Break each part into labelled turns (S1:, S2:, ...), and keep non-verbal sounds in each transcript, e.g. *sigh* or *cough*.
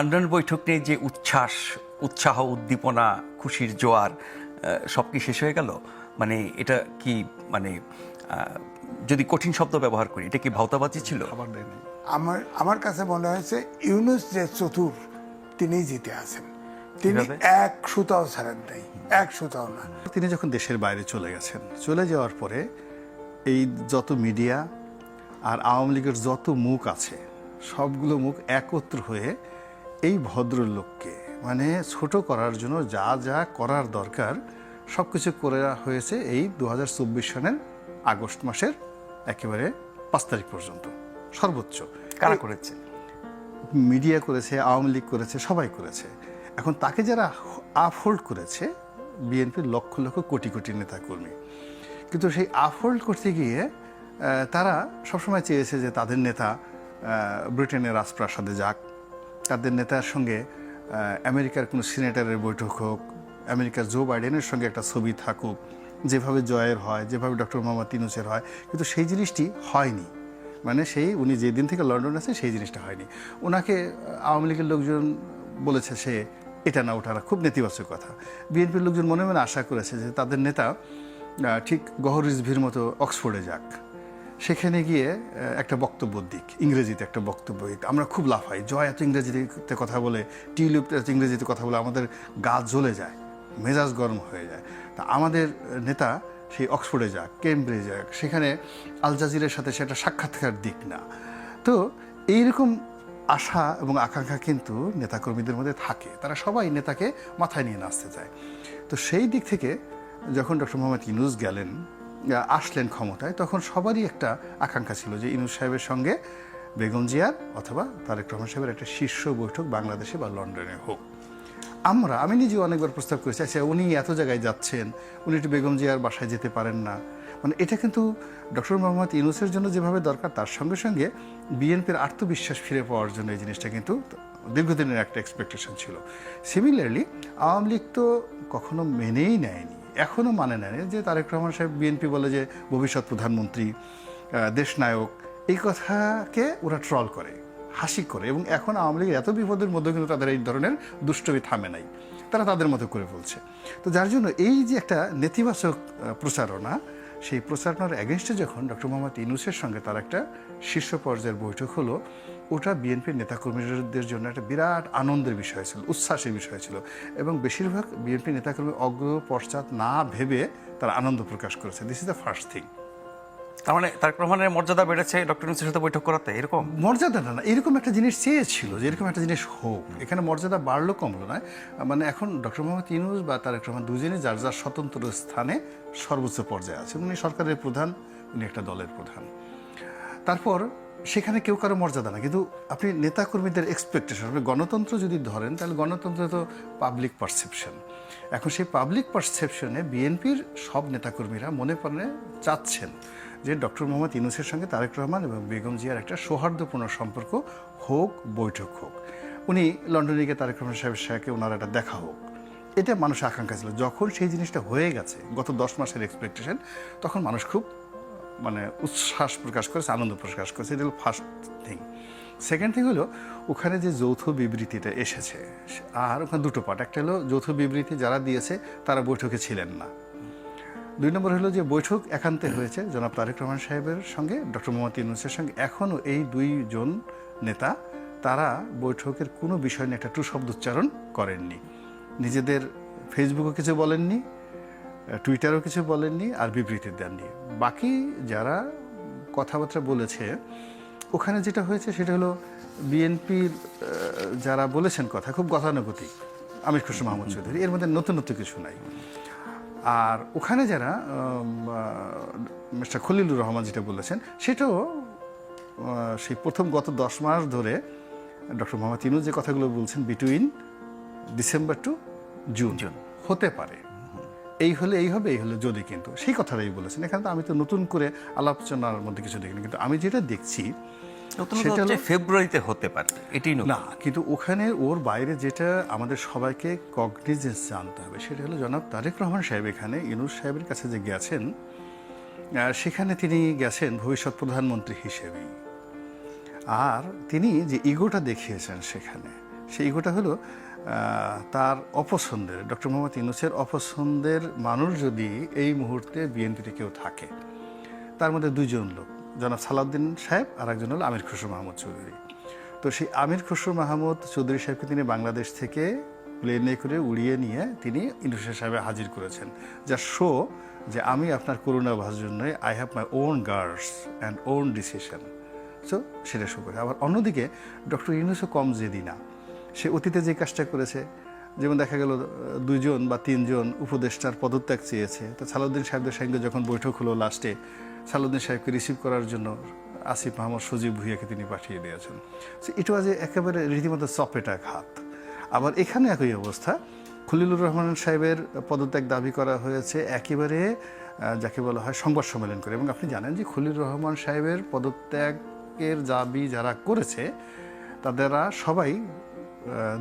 S1: London বৈঠক নিয়ে যে উচ্ছ্বাস উৎসাহ উদ্দীপনা খুশির জোয়ার সব কি শেষ হয়ে গেল? মানে এটা কি মানে যদি কঠিন শব্দ ব্যবহার করি এটা কি ভাওতাবাজি ছিল?
S2: আমার আমার কাছে মনে হয়েছে ইউনুস যে চতুর তিনিই জিতে আছেন। তিনি? এক সুতাও ছাড়েন নাই। এক সুতাও না।
S3: তিনি যখন দেশের বাইরে চলে গেছেন চলে যাওয়ার পরে এই যত মিডিয়া আর আওয়ামী লীগের যত মুখ আছে সবগুলো মুখ একত্র হয়ে এই ভদ্রলোককে মানে ছোট করার জন্য যা যা করার দরকার সব কিছু করে হয়েছে এই দু হাজার সনের আগস্ট মাসের একেবারে পাঁচ তারিখ পর্যন্ত। সর্বোচ্চ।
S1: কারা করেছে?
S3: মিডিয়া করেছে আওয়ামী লীগ করেছে সবাই করেছে। এখন তাকে যারা আফহোল্ড করেছে বিএনপির লক্ষ লক্ষ কোটি কোটি নেতা কর্মী কিন্তু সেই আফহোল্ড করতে গিয়ে তারা সবসময় চেয়েছে যে তাদের নেতা ব্রিটেনের রাজপ্রাসাদে যাক তাদের নেতার সঙ্গে আমেরিকার কোনো সিনেটারের বৈঠক হোক, আমেরিকার জো বাইডেনের সঙ্গে একটা ছবি থাকুক, যেভাবে জয়ের হয়, যেভাবে ডক্টর মোহাম্মদ তিনুসের হয়, কিন্তু সেই জিনিসটি হয়নি। মানে সেই উনি যেদিন থেকে লন্ডন আছে সেই জিনিসটা হয়নি। ওনাকে আওয়ামী লীগের লোকজন বলেছে সে এটা না ওঠারা খুব নেতিবাচক কথা। বিএনপির লোকজন মনে মনে আশা করেছে যে তাদের নেতা ঠিক গহরিজভির মতো অক্সফোর্ডে যাক। সেখানে গিয়ে একটা বক্তব্য দিক, ইংরেজিতে একটা বক্তব্য দিক। আমরা খুব লাফাই, জয় এত ইংরেজিতে কথা বলে, টিউলিপ এত ইংরেজিতে কথা বলে আমাদের গা জ্বলে যায়, মেজাজ গরম হয়ে যায়। তা আমাদের নেতা সেই অক্সফোর্ডে যাক, কেমব্রিজে যাক, সেখানে আল জাজিরের সাথে সেটা সাক্ষাৎকার দিক না। তো এইরকম আশা এবং আকাঙ্ক্ষা কিন্তু নেতাকর্মীদের মধ্যে থাকে। তারা সবাই নেতাকে মাথায় নিয়ে নাচতে চায়। তো সেই দিক থেকে যখন ডক্টর মোহাম্মদ ইনুস গেলেন আসলেন ক্ষমতায়, তখন সবারই একটা আকাঙ্ক্ষা ছিল যে ইনুস সাহেবের সঙ্গে বেগম জিয়ার অথবা তারেক রহমান সাহেবের একটা শীর্ষ বৈঠক বাংলাদেশে বা লন্ডনে হোক। আমরা, আমি নিজে অনেকবার প্রস্তাব করেছি আচ্ছা উনি এত জায়গায় যাচ্ছেন, উনি একটু বেগম জিয়ার বাসায় যেতে পারেন না। মানে এটা কিন্তু ডক্টর মোহাম্মদ ইউনুসের জন্য যেভাবে দরকার, তার সঙ্গে সঙ্গে বিএনপির আত্মবিশ্বাস ফিরে পাওয়ার জন্য এই জিনিসটা কিন্তু দীর্ঘদিনের একটা এক্সপেকটেশন ছিল। সিমিলারলি আওয়ামী লীগ তো কখনো মেনেই নেয়নি। এখনও মানে নেয়নি যে তারেক রহমান সাহেব বিএনপি বলে যে ভবিষ্যৎ প্রধানমন্ত্রী দেশনায়ক, এই কথাকে ওরা ট্রল করে, হাসি করে এবং এখন আওয়ামী লীগের এত বিপদের মধ্যে কিন্তু তাদের এই ধরনের দুষ্টবি থামে নাই। তারা তাদের মতো করে বলছে। তো যার জন্য এই যে একটা নেতিবাচক প্রচারণা সেই প্রচারণার অ্যাগেনস্টে যখন ডক্টর মোহাম্মদ ইনুসের সঙ্গে তার একটা শীর্ষ পর্যায়ের বৈঠক হলো, ওটা বিএনপির নেতাকর্মীদের জন্য একটা বিরাট আনন্দের বিষয় ছিল, উচ্ছ্বাসের বিষয় ছিল এবং বেশিরভাগ বিএনপি নেতাকর্মী অগ্র পশ্চাৎ না ভেবে তারা আনন্দ প্রকাশ করেছে। This is the first thing
S1: তার মানে তারেক রহমানের মর্যাদা বেড়েছে ডক্টর ইউনুসের সাথে বৈঠক করাতে, এরকম?
S3: মর্যাদাটা না, এরকম একটা জিনিস চেয়েছিল যে এরকম একটা জিনিস হোক। এখানে মর্যাদা বাড়লো কমলো নয় মানে এখন ডক্টর মোহাম্মদ ইউনুস বা তারেক রহমান দুজনই যার যার স্বতন্ত্র স্থানে সর্বোচ্চ পর্যায়ে আছে। উনি সরকারের প্রধান, উনি একটা দলের প্রধান। তারপর সেখানে কেউ কারও মর্যাদা না কিন্তু আপনি নেতাকর্মীদের এক্সপেকটেশন আপনি গণতন্ত্র যদি ধরেন, তাহলে গণতন্ত্র তো পাবলিক পারসেপশন এখন সেই পাবলিক পারসেপশনে বিএনপির সব নেতাকর্মীরা মনে প্রাণে চাচ্ছেন যে ডক্টর মোহাম্মদ ইউনুসের সঙ্গে তারেক রহমান এবং বেগম জিয়ার একটা সৌহার্দ্যপূর্ণ সম্পর্ক হোক, বৈঠক হোক। উনি লন্ডনে গিয়ে তারেক রহমান সাহেবের সাথে ওনার একটা দেখা হোক। এটা মানুষের আকাঙ্ক্ষা ছিল। যখন সেই জিনিসটা হয়ে গেছে, গত দশ মাসের এক্সপেকটেশন তখন মানুষ খুব মানে উচ্ছ্বাস প্রকাশ করেছে, আনন্দ প্রকাশ করেছে। এটা হলো ফার্স্ট থিং সেকেন্ড থিং হলো, ওখানে যে যৌথ বিবৃতিটা এসেছে, আর ওখানে দুটো পার্ট একটা হলো যৌথ বিবৃতি যারা দিয়েছে, তারা বৈঠকে ছিলেন না। দুই নম্বর হলো যে বৈঠক একান্তে হয়েছে জনাব তারেক রহমান সাহেবের সঙ্গে, ডক্টর মোহাম্মদ ইউনুসের সঙ্গে। এখনও এই দুইজন নেতা, তারা বৈঠকের কোনো বিষয় নিয়ে একটা টু শব্দ উচ্চারণ করেননি। নিজেদের ফেসবুকও কিছু বলেননি, টুইটারও কিছু বলেননি আর বিবৃতি দেননি। বাকি যারা কথাবার্তা বলেছে, ওখানে যেটা হয়েছে সেটা হলো বিএনপির যারা বলেছেন কথা, খুব গতানুগতিক। আমির খুশু মাহমুদ চৌধুরী, এর মধ্যে নতুন নতুন কিছু নাই। আর ওখানে যারা মিস্টার খলিলুর রহমান যেটা বলেছেন সেটাও সেই প্রথম গত দশ মাস ধরে ডক্টর মোহাম্মদ ইনুজ যে কথাগুলো বলছেন between December to June
S1: June.
S3: হতে পারে। এই হলে এই হবে এই হলে যদি কিন্তু। সেই কথাটাই বলেছেন। এখানে তো আমি তো নতুন করে আলোচনার মধ্যে কিছু দেখিনি কিন্তু আমি যেটা দেখছি সেটা হলো-
S1: ফেব্রুয়ারিতে হতে পারে এটাই নতুন।
S3: না কিন্তু ওখানে ওর বাইরে যেটা আমাদের সবাইকে কগনিজেন্স জানতে হবে সেটা হলো জনাব তারেক রহমান সাহেব এখানে ইনুস সাহেবের কাছে যে গেছেন সেখানে তিনি গেছেন ভবিষ্যৎ প্রধানমন্ত্রী হিসেবেই। আর তিনি যে ইগোটা দেখিয়েছেন সেখানে সেই ইগোটা হলো তার অপছন্দের ডক্টর মোহাম্মদ ইউনুসের অপছন্দের মানুষ যদি এই মুহূর্তে বিএনপিতে কেউ থাকে তার মধ্যে দুইজন লোক জনাব সালাউদ্দিন সাহেব আর একজন হলো আমির খসরু মাহমুদ চৌধুরী। তো সেই আমির খসরু মাহমুদ চৌধুরী সাহেবকে তিনি বাংলাদেশ থেকে প্লেনে করে উড়িয়ে নিয়ে তিনি ইন্ডোনেশিয়া সাহেবে হাজির করেছেন। যা শো যে আমি আপনার করুণা ভাষার জন্য I have my own guards and own decision so সেটা শো করে। আবার অন্যদিকে ডক্টর ইউনুসও কম জেদি না। সে অতীতে যে কাজটা করেছে, যেমন দেখা গেল, দুইজন বা তিনজন উপদেষ্টার পদত্যাগ চেয়েছে। তো সালাউদ্দিন সাহেবদের সঙ্গে যখন বৈঠক হলো লাস্টে সালাউদ্দিন সাহেবকে রিসিভ করার জন্য আসিফ মাহমুদ সজীব ভুইয়াকে তিনি পাঠিয়ে দিয়েছেন। ইট ওয়াজ একেবারে রীতিমতো চপেটা ঘাত আবার এখানে একই অবস্থা। খলিলুর রহমান সাহেবের পদত্যাগ দাবি করা হয়েছে একেবারে যাকে বলা হয় সংবাদ সম্মেলন করে। এবং আপনি জানেন যে খলিলুর রহমান সাহেবের পদত্যাগের দাবি যারা করেছে, তাদেরা সবাই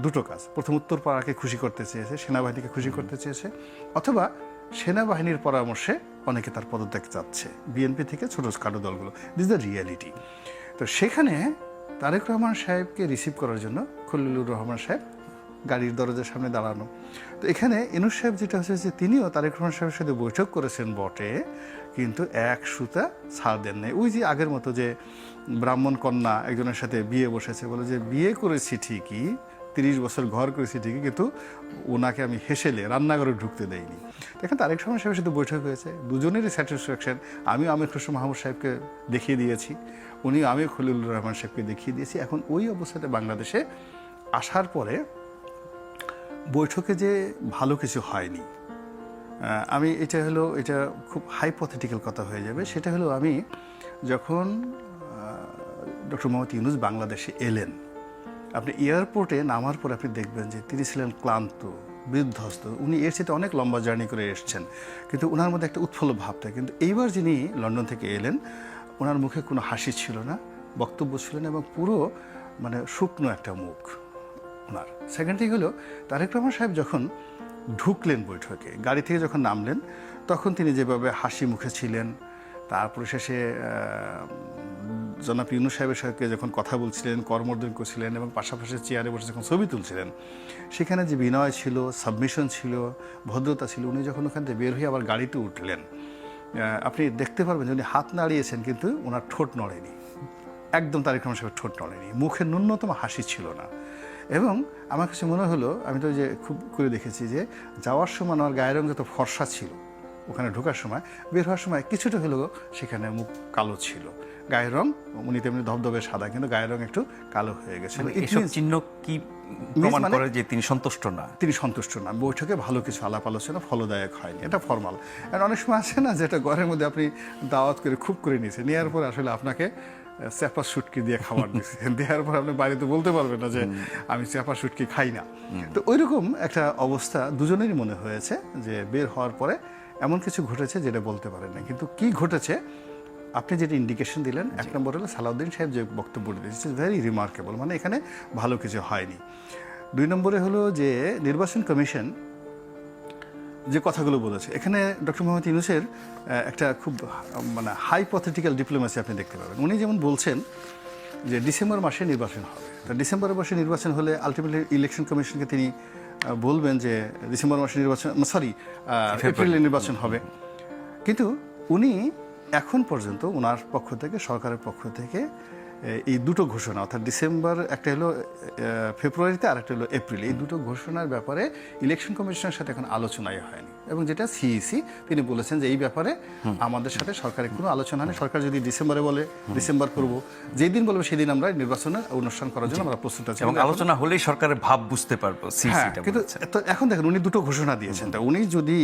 S3: দুটো কাজ। প্রথম উত্তরপাড়াকে খুশি করতে চেয়েছে, সেনাবাহিনীকে খুশি করতে চেয়েছে, অথবা সেনাবাহিনীর পরামর্শে অনেকে তার পদত্যাগ চাচ্ছে। বিএনপি থেকে ছোট খাটো দলগুলো। দিস দ্য রিয়ালিটি তো সেখানে তারেক রহমান সাহেবকে রিসিভ করার জন্য খলিলুর রহমান সাহেব গাড়ির দরজার সামনে দাঁড়ানো। তো এখানে এনুস সাহেব যেটা হচ্ছে যে তিনিও তারেক রহমান সাহেবের সাথে বৈঠক করেছেন বটে, কিন্তু এক সুতা ছাড় দেন নাই। ওই যে আগের মতো যে ব্রাহ্মণ কন্যা একজনের সাথে বিয়ে বসেছে বলে যে বিয়ে করেছি ঠিকই তিরিশ বছর ঘর করেছি ঠিকই, কিন্তু ওনাকে আমি হেসেলে রান্নাঘরে ঢুকতে দেইনি। দেখেন তারেক রহমান সাহেবের সাথে বৈঠক হয়েছে, দুজনেরই স্যাটিসফ্যাকশন আমি আমির খসরু মাহমুদ সাহেবকে দেখিয়ে দিয়েছি উনি আমি খলিলুর রহমান সাহেবকে দেখিয়ে দিয়েছি। এখন ওই অবস্থাতে বাংলাদেশে আসার পরে বৈঠকে যে ভালো কিছু হয়নি আমি এটা হলো, এটা খুব হাইপোথেটিক্যাল কথা হয়ে যাবে। সেটা হলো আমি যখন ডক্টর মোহাম্মদ ইউনুস বাংলাদেশে এলেন আপনি এয়ারপোর্টে নামার পর আপনি দেখবেন যে তিনি ছিলেন ক্লান্ত, বিধ্বস্ত। উনি এর সাথে অনেক লম্বা জার্নি করে এসছেন। কিন্তু ওনার মধ্যে একটা উৎফুল্ল ভাব থাকে। কিন্তু এইবার যিনি লন্ডন থেকে এলেন ওনার মুখে কোনো হাসি ছিল না, বক্তব্য ছিল না এবং পুরো মানে শুকনো একটা মুখ ওনার সেকেন্ড থিং হলো, তারেক রহমান সাহেব যখন ঢুকলেন বৈঠকে, গাড়ি থেকে যখন নামলেন, তখন তিনি যেভাবে হাসি মুখে ছিলেন, তারপরে শেষে জনাব ইউনুস সাহেবের সাথে যখন কথা বলছিলেন, করমর্দন করছিলেন এবং পাশাপাশি চেয়ারে বসে যখন ছবি তুলছিলেন, সেখানে যে বিনয় ছিল সাবমিশন ছিল, ভদ্রতা ছিল, উনি যখন ওখান থেকে বের হয়ে আবার গাড়িতে উঠলেন আপনি দেখতে পারবেন যে উনি হাত নাড়িয়েছেন কিন্তু ওনার ঠোঁট নড়েনি। একদম তারেক রহমান সাহেবের ঠোঁট নড়েনি। মুখে ন্যূনতম হাসি ছিল না। এবং আমার কাছে মনে হলো, আমি তো যে খুব করে দেখেছি যে যাওয়ার সময় আমার গায়ের রং যত ফর্সা ছিল। ওখানে ঢোকার সময় বের হওয়ার সময় কিছুটা হলেও সেখানে মুখ কালো ছিল। গায়ের রং উনি তেমনি ধবধবে সাদা কিন্তু গায়ের রং একটু কালো হয়ে গেছিল। It
S1: এসব চিহ্ন কি প্রমাণ
S3: মানে-
S1: করে যে তিনি সন্তুষ্ট না?
S3: তিনি সন্তুষ্ট না। বৈঠকে ভালো কিছু আলাপ আলোচনা ফলদায়ক হয়নি। এটা ফর্মাল। আর অনেক সময় আছে না যেটা ঘরের মধ্যে আপনি দাওয়াত করে খুব করে নিয়েছেন নেওয়ার পর আসলে আপনাকে চ্যাপা সুটকি দিয়ে খাবার দিচ্ছে *laughs* দেওয়ার পর আপনি বাড়িতে বলতে পারবেন না যে আমি চ্যাপা সুটকি খাই না। তো ওইরকম একটা অবস্থা দুজনেরই মনে হয়েছে যে বের হওয়ার পরে এমন কিছু ঘটেছে যেটা বলতে পারেন না। কিন্তু কি ঘটেছে? আপনি যেটা ইন্ডিকেশন দিলেন এক নম্বর হলো সালাউদ্দিন সাহেব যে বক্তব্যটি দিয়েছে ভেরি রিমার্কেবল মানে এখানে ভালো কিছু হয়নি। দুই নম্বরে হলো যে নির্বাচন কমিশন যে কথাগুলো বলেছে এখানে ডক্টর মোহাম্মদ ইউনুসের একটা খুব মানে হাইপথেটিক্যাল ডিপ্লোমেসি আপনি দেখতে পাবেন। উনি যেমন বলছেন যে ডিসেম্বর মাসে নির্বাচন হবে। তা ডিসেম্বর মাসে নির্বাচন হলে আলটিমেটলি ইলেকশন কমিশনকে তিনি বলবেন যে ডিসেম্বর মাসে নির্বাচন সরি এপ্রিলে নির্বাচন হবে। কিন্তু উনি এখন পর্যন্ত ওনার পক্ষ থেকে সরকারের পক্ষ থেকে এই দুটো ঘোষণা অর্থাৎ ডিসেম্বর একটা হলো ফেব্রুয়ারিতে আর একটা হলো এপ্রিল। এই দুটো ঘোষণার ব্যাপারে ইলেকশন কমিশনের সাথে এখন আলোচনাই হয়নি। এবং যেটা সিইসি তিনি বলেছেন যে এই ব্যাপারে আমাদের সাথে সরকারের কোনো আলোচনা নেই। সরকার যদি ডিসেম্বরে বলে ডিসেম্বর করব যেই দিন বলবে সেদিন আমরা নির্বাচনের অনুষ্ঠান করার জন্য আমরা প্রস্তুত আছি।
S1: এবং আলোচনা হলেই সরকারের ভাব বুঝতে পারব
S3: হ্যাঁ কিন্তু এখন দেখেন উনি দুটো ঘোষণা দিয়েছেন। তা উনি যদি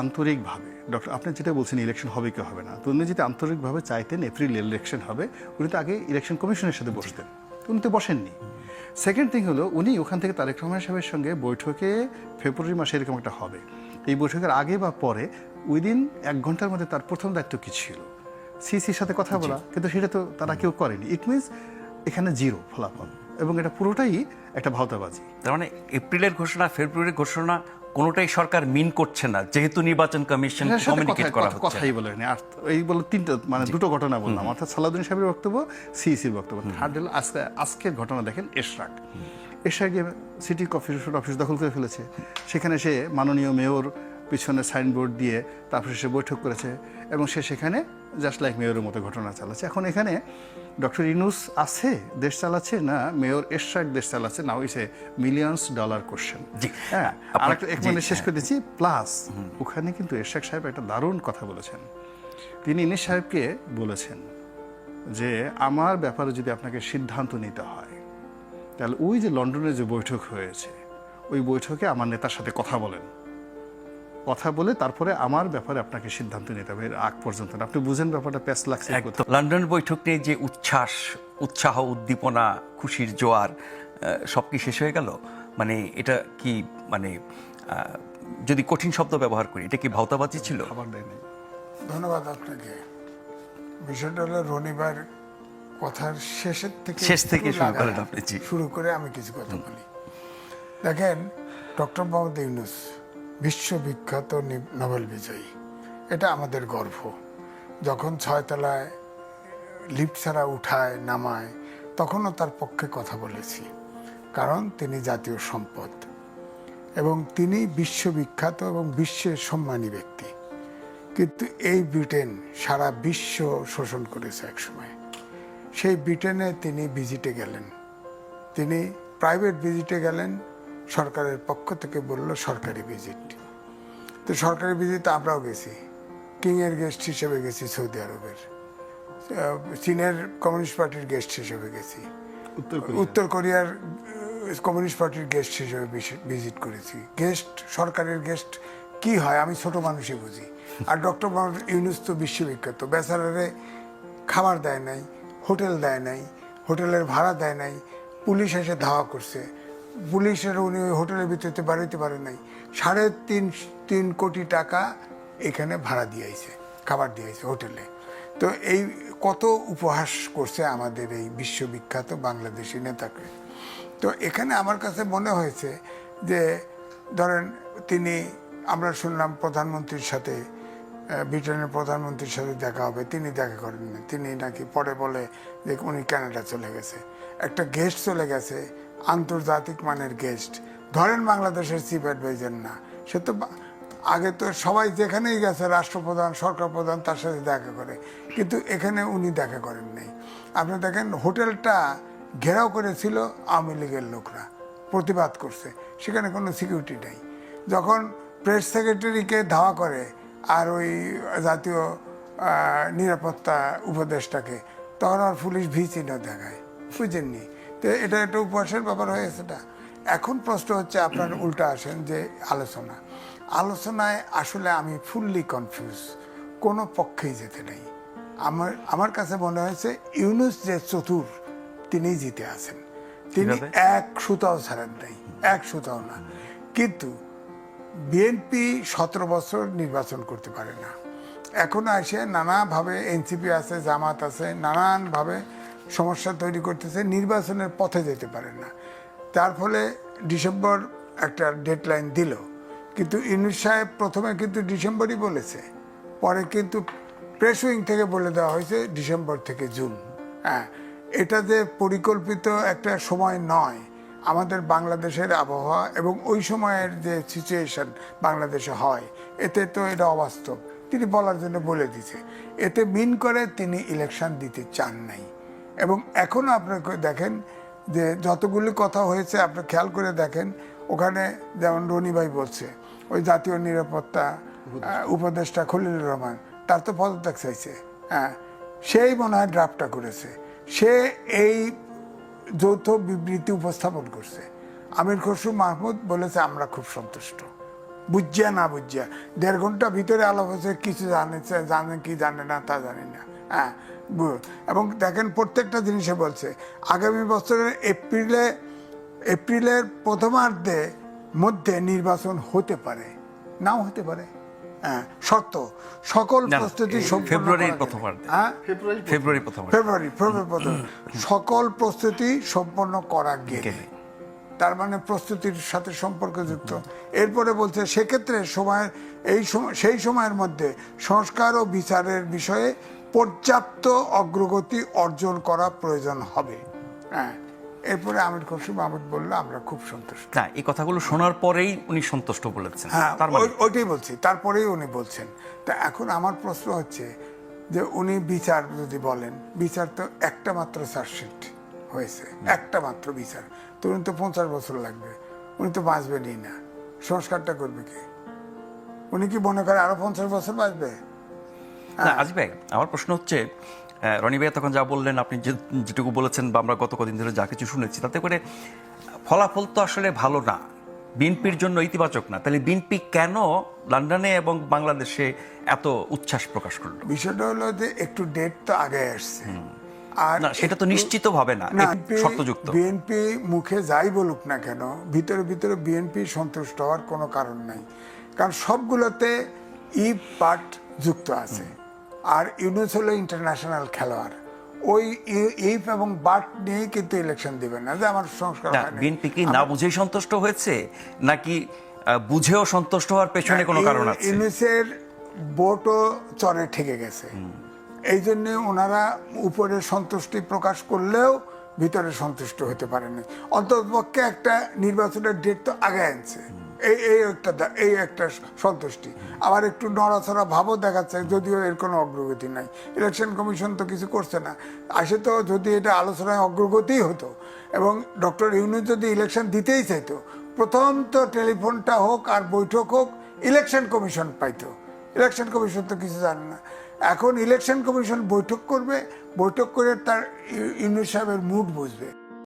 S3: আন্তরিকভাবে ডক্টর আপনি যেটা বলছেন ইলেকশন হবে কি হবে না তো উনি যদি আন্তরিকভাবে চাইতেন এপ্রিল ইলেকশন হবে উনি তো আগে ইলেকশন কমিশনের সাথে বসতেন। উনি তো বসেননি। সেকেন্ড থিং হলো উনি ওখান থেকে তারেক রহমান সাহেবের সঙ্গে বৈঠকে ফেব্রুয়ারি মাসে এরকম একটা হবে। এই বৈঠকের আগে বা পরে উইদিন এক ঘণ্টার মধ্যে তার প্রথম দায়িত্ব কি ছিল? সিসির সাথে কথা বলা কিন্তু সেটা তো তারা কেউ করেনি। ইট মিনস এখানে জিরো ফলাফল। এবং এটা পুরোটাই একটা ভাওতাবাজি।
S1: তার মানে এপ্রিলের ঘোষণা ফেব্রুয়ারির ঘোষণা কোনোটাই সরকার মিন করছে না যেহেতু নির্বাচন কমিশন কমিউনিকেট করা হচ্ছে
S3: কথাই বলেনি আর এই বলে তিনটা মানে দুটো ঘটনা বললাম অর্থাৎ সালাউদ্দিন সাহেবের বক্তব্য সিইসির বক্তব্য। থার্ড হলো আজকে আজকের ঘটনা দেখেন এশরাক। গিয়ে সিটি কফি অফিস দখল করে ফেলেছে সেখানে সে মাননীয় মেয়র পিছনে সাইনবোর্ড দিয়ে তারপরে সে বৈঠক করেছে এবং সে সেখানে জাস্ট লাইক মেয়রের মতো ঘটনা চালাচ্ছে। এখন এখানে ডক্টর ইনুস আছে দেশ চালাচ্ছে না মেয়র এরশাক দেশ চালাচ্ছে now is a millions dollar question হ্যাঁ আর একটা এক
S1: জি,
S3: মিনিট শেষ
S1: হ্যাঁ।
S3: করে দিচ্ছি। প্লাস ওখানে কিন্তু এরশাক সাহেব একটা দারুণ কথা বলেছেন। তিনি ইনিস সাহেবকে বলেছেন যে আমার ব্যাপারে যদি আপনাকে সিদ্ধান্ত নিতে হয় তাহলে ওই যে লন্ডনে যে বৈঠক হয়েছে ওই বৈঠকে আমার নেতার সাথে কথা বলেন। কথা বলে তারপরে আমার ব্যাপারে আপনাকে সিদ্ধান্ত নিতে হবে আগ পর্যন্ত আপনি বুঝেন ব্যাপারটা প্যাস লাগছে
S1: একদম। লন্ডন বৈঠক নিয়ে যে উচ্ছ্বাস উৎসাহ উদ্দীপনা খুশির জোয়ার সব কি শেষ হয়ে গেল? মানে এটা কি মানে যদি কঠিন শব্দ ব্যবহার করি এটা কি ভাওতাবাজি ছিল?
S3: খাবার দেয় নাই।
S2: ধন্যবাদ আপনাকে। বিষয়টা হলো রনিবার কথার শেষের থেকে
S1: শেষ থেকে শুরু করেন আপনি, জি।
S2: শুরু করে আমি কিছু কথা বলি। দেখেন ডক্টর মোহাম্মদ ইউনুস বিশ্ববিখ্যাত নোবেল বিজয়ী। এটা আমাদের গর্ব। যখন ছয়তলায় লিফট ছাড়া উঠায়, নামায়, তখনও তার পক্ষে কথা বলেছি, কারণ তিনি জাতীয় সম্পদ এবং তিনি বিশ্ববিখ্যাত এবং বিশ্বের সম্মানী ব্যক্তি। কিন্তু এই ব্রিটেন সারা বিশ্ব শোষণ করেছে একসময়। সেই ব্রিটেনে তিনি ভিজিটে গেলেন। তিনি প্রাইভেট ভিজিটে গেলেন সরকারের পক্ষ থেকে বলল সরকারি ভিজিট তো সরকারি ভিজিটে আমরাও গেছি। কিংয়ের গেস্ট হিসেবে গেছি সৌদি আরবের। চীনের কমিউনিস্ট পার্টির গেস্ট হিসেবে গেছি।
S3: উত্তর
S2: কোরিয়ার। কমিউনিস্ট পার্টির গেস্ট হিসেবে ভিজিট করেছি। গেস্ট সরকারের গেস্ট কি হয় আমি ছোট মানুষই বুঝি। আর ডক্টর মোহাম্মদ ইউনুস তো বিশ্ববিখ্যাত। বেচারারে খাবার দেয় নাই হোটেল দেয় নাই হোটেলের ভাড়া দেয় নাই পুলিশ এসে ধাওয়া করছে। পুলিশের উনি ওই হোটেলের ভিতরে বাড়িতে পারে নাই। সাড়ে তিন তিন কোটি টাকা এখানে ভাড়া দিয়েছে, খাবার দিয়েছে হোটেলে। তো এই কত উপহাস করছে আমাদের এই বিশ্ববিখ্যাত বাংলাদেশি নেতাকে। তো এখানে আমার কাছে মনে হয়েছে যে, ধরেন তিনি, আমরা শুনলাম প্রধানমন্ত্রীর সাথে ব্রিটেনের প্রধানমন্ত্রীর সাথে দেখা হবে, তিনি দেখা করেন তিনি নাকি পরে বলে যে উনি কানাডা চলে গেছে। একটা গেস্ট চলে গেছে আন্তর্জাতিক মানের গেস্ট ধরেন বাংলাদেশের চিফ অ্যাডভাইজার না। সে তো আগে তো সবাই যেখানেই গেছে, রাষ্ট্রপ্রধান, সরকার প্রধান, তার সাথে দেখা করে। কিন্তু এখানে উনি দেখা করেন নাই। আপনি দেখেন, হোটেলটা ঘেরাও করেছিল আওয়ামী লীগের লোকরা। প্রতিবাদ করছে। সেখানে কোনো সিকিউরিটি নেই। যখন প্রেস সেক্রেটারিকে ধাওয়া করে, আর ওই জাতীয় নিরাপত্তা উপদেষ্টাকে, তখন আর পুলিশ ভি চিহ্ন দেখায়। বুঝেননি? তো এটা একটা উপহাসের ব্যাপার হয়েছে এটা। এখন প্রশ্ন হচ্ছে আপনার উল্টা আসেন যে আলোচনা। আলোচনায় আসলে আমি ফুললি কনফিউজ কোনো পক্ষেই যেতে নেই। আমার আমার কাছে মনে হয়েছে ইউনুস যে চতুর তিনি জিতে আছেন। তিনি এক সুতাও ছাড়েন নাই এক সুতাও না। কিন্তু বিএনপি সতেরো বছর নির্বাচন করতে পারে না। এখন এসে নানাভাবে এনসিপি আছে জামাত আছে নানানভাবে সমস্যা তৈরি করতেছে, নির্বাচনের পথে যেতে পারে না। তার ফলে ডিসেম্বর একটা ডেডলাইন দিল। কিন্তু ইউনুস সাহেব প্রথমে কিন্তু ডিসেম্বরই বলেছে, পরে কিন্তু প্রেস উইং থেকে বলে দেওয়া হয়েছে ডিসেম্বর থেকে জুন। হ্যাঁ এটা যে পরিকল্পিত একটা সময় নয়, আমাদের বাংলাদেশের আবহাওয়া এবং ওই সময়ের যে সিচুয়েশন বাংলাদেশে হয়, এতে তো এটা অবাস্তব। তিনি বলার জন্য বলে দিছে, এতে মিন করে তিনি ইলেকশন দিতে চান নাই। এবং এখনও আপনাকে দেখেন যে যতগুলি কথা হয়েছে আপনি খেয়াল করে দেখেন ওখানে যেমন রনি ভাই বলছে ওই জাতীয় নিরাপত্তা উপদেষ্টা খলিলুর রহমান তার তো পদত্যাগ চাইছে। হ্যাঁ সেই মনে হয় ড্রাফটটা করেছে। সে এই যৌথ বিবৃতি উপস্থাপন করছে। আমির খসরু মাহমুদ বলেছে আমরা খুব সন্তুষ্ট। বুঝিয়া না বুঝিয়া দেড় ঘণ্টা ভিতরে আলাপ হয়েছে কিছু জানেছে জানে কি জানে না তা জানি না। হ্যাঁ এবং দেখেন প্রত্যেকটা জিনিসে বলছে আগামী বছরের এপ্রিলে এপ্রিলের প্রথমার্ধে মধ্যে নির্বাচন হতে পারে। নাও হতে পারে। হ্যাঁ শর্ত। সকল প্রস্তুতি
S1: ফেব্রুয়ারির
S2: করা
S1: প্রথম
S2: গেলে।
S1: অর্ধে।
S2: হ্যাঁ?
S1: ফেব্রুয়ারি
S2: ফেব্রুয়ারি ফেব্রুয়ারি প্রথম সকল প্রস্তুতি সম্পন্ন করা গেলে। তার মানে প্রস্তুতির সাথে সম্পর্কযুক্ত এরপরে বলছে সেক্ষেত্রে সময়ের এই সময় সেই সময়ের মধ্যে সংস্কার ও বিচারের বিষয়ে পর্যাপ্ত অগ্রগতি অর্জন করা প্রয়োজন হবে। হ্যাঁ এরপরে আমির খসরু মাহমুদ বলল আমরা খুব সন্তুষ্ট।
S1: না এই কথাগুলো শোনার পরেই উনি সন্তুষ্ট বলেছেন।
S2: হ্যাঁ
S1: তার মানে
S2: ওই- ওইটাই বলছি তারপরেই উনি বলছেন। তা এখন আমার প্রশ্ন হচ্ছে যে উনি বিচার যদি বলেন বিচার তো একটা মাত্র চার্জশিট হয়েছে একটা মাত্র বিচার। তো উনি তো পঞ্চাশ বছর লাগবে উনি তো বাঁচবেনই না। সংস্কারটা করবে কি? উনি কি মনে করে আরও পঞ্চাশ বছর বাঁচবে?
S1: না আজ ভাই আমার প্রশ্ন হচ্ছে রনি ভাই তখন যা বললেন আপনি যে যেটুকু বলেছেন বা আমরা গত কদিন ধরে যা কিছু শুনেছি তাতে করে ফলাফল তো আসলে ভালো না। বিএনপির জন্য ইতিবাচক না। তাহলে বিএনপি কেন লন্ডনে এবং বাংলাদেশে এত উচ্ছ্বাস প্রকাশ করল?
S2: বিষয়টা হলো যে একটু ডেট তো আগে আসছে। আর
S1: না সেটা তো নিশ্চিত ভাবে না শর্তযুক্ত।
S2: বিএনপি মুখে যাই বলুক না কেন ভিতরে ভিতরে বিএনপি সন্তুষ্ট হওয়ার কোনো কারণ নাই। কারণ সবগুলোতে ই পার্ট যুক্ত আছে। আর ইউনুস হলো ইন্টারন্যাশনাল খেলোয়াড়। ওই ইফ এবং বাট নিয়ে কিন্তু ইলেকশন দিবেন না যে আমার সংস্কার।
S1: বিএনপি কি না বুঝেই সন্তুষ্ট হয়েছে নাকি বুঝেও সন্তুষ্ট হওয়ার পেছনে কোনো কারণ আছে?
S2: ইউনুসের বোটও চরে ঠেকে গেছে। এই জন্য ওনারা উপরে সন্তুষ্টি প্রকাশ করলেও ভিতরে সন্তুষ্ট হতে পারেনি অন্ততপক্ষে একটা নির্বাচনের ডেট তো আগে আনছে। এই এই একটা এই একটা সন্তুষ্টি। আবার একটু নড়াচড়া ভাবও দেখাচ্ছে, যদিও এর কোনো অগ্রগতি নাই। ইলেকশন কমিশন তো কিছু করছে না। আসে তো যদি এটা আলোচনায় অগ্রগতি হতো, এবং ডক্টর ইউনুস যদি ইলেকশন দিতেই চাইতো, প্রথম তো টেলিফোনটা হোক আর বৈঠক হোক ইলেকশন কমিশন পাইতো। ইলেকশন কমিশন তো কিছু জানে না। এখন ইলেকশন কমিশন বৈঠক করবে, বৈঠক করে তার ইউ- ইউনুস সাহেবের মুড বুঝবে।